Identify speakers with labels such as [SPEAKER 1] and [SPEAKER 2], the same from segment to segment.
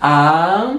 [SPEAKER 1] А.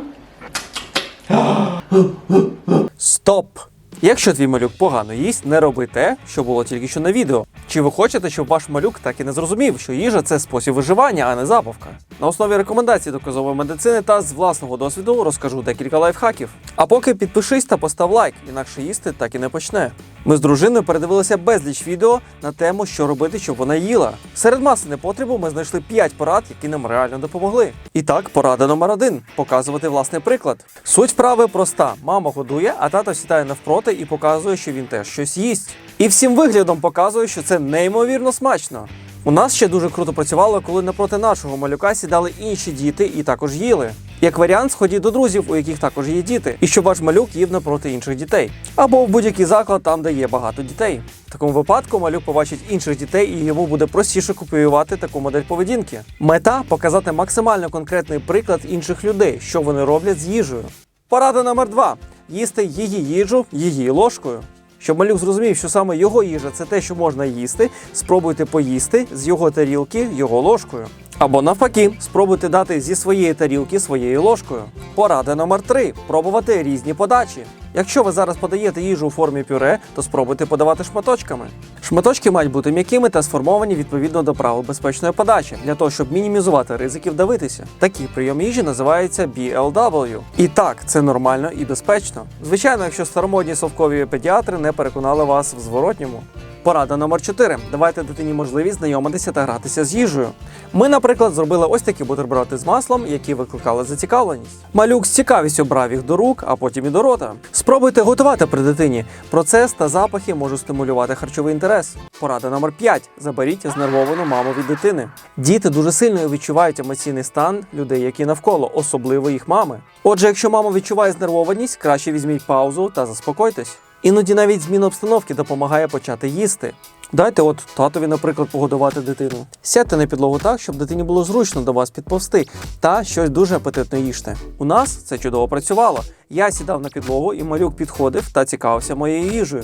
[SPEAKER 2] Стоп! Якщо твій малюк погано їсть, не роби те, що було тільки що на відео. Чи ви хочете, щоб ваш малюк так і не зрозумів, що їжа це спосіб виживання, а не забавка? На основі рекомендацій доказової медицини та з власного досвіду розкажу декілька лайфхаків. А поки підпишись та постав лайк, інакше їсти так і не почне. Ми з дружиною передивилися безліч відео на тему, що робити, щоб вона їла. Серед маси непотребу ми знайшли 5 порад, які нам реально допомогли. І так, порада номер один показувати власний приклад. Суть вправи проста: мама годує, а тато сідає навпроти і показує, що він теж щось їсть. І всім виглядом показує, що це неймовірно смачно. У нас ще дуже круто працювало, коли напроти нашого малюка сідали інші діти і також їли. Як варіант, сходіть до друзів, у яких також є діти, і щоб ваш малюк їв напроти інших дітей, або в будь-який заклад там, де є багато дітей. В такому випадку малюк побачить інших дітей, і йому буде простіше копіювати таку модель поведінки. Мета показати максимально конкретний приклад інших людей, що вони роблять з їжею. Порада номер два: їсти її їжу її ложкою. Щоб малюк зрозумів, що саме його їжа це те, що можна їсти, спробуйте поїсти з його тарілки його ложкою. Або навпаки, спробуйте дати зі своєї тарілки своєю ложкою. Порада номер 3 пробувати різні подачі. Якщо ви зараз подаєте їжу у формі пюре, то спробуйте подавати шматочками. Шматочки мають бути м'якими та сформовані відповідно до правил безпечної подачі, для того, щоб мінімізувати ризики вдавитися. Такий прийом їжі називається BLW. І так, це нормально і безпечно. Звичайно, якщо старомодні совкові педіатри не переконали вас в зворотньому. Порада номер 4. Давайте дитині можливість знайомитися та гратися з їжею. Ми, наприклад, зробили ось такі бутерброди з маслом, які викликали зацікавленість. Малюк з цікавістю брав їх до рук, а потім і до рота. Спробуйте готувати при дитині. Процес та запахи можуть стимулювати харчовий інтерес. Порада номер 5. Заберіть знервовану маму від дитини. Діти дуже сильно відчувають емоційний стан людей, які навколо, особливо їх мами. Отже, якщо мама відчуває знервованість, краще візьміть паузу та заспокойтесь. Іноді навіть зміна обстановки допомагає почати їсти. Дайте от татові, наприклад, погодувати дитину. Сядьте на підлогу так, щоб дитині було зручно до вас підповсти, та щось дуже апетитно їжте. У нас це чудово працювало. Я сідав на підлогу, і малюк підходив та цікавився моєю їжею.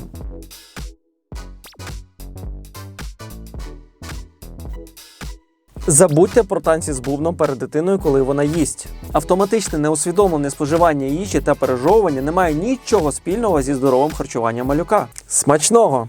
[SPEAKER 2] Забудьте про танці з бубном перед дитиною, коли вона їсть. Автоматичне неусвідомлене споживання їжі та пережовування не має нічого спільного зі здоровим харчуванням малюка. Смачного!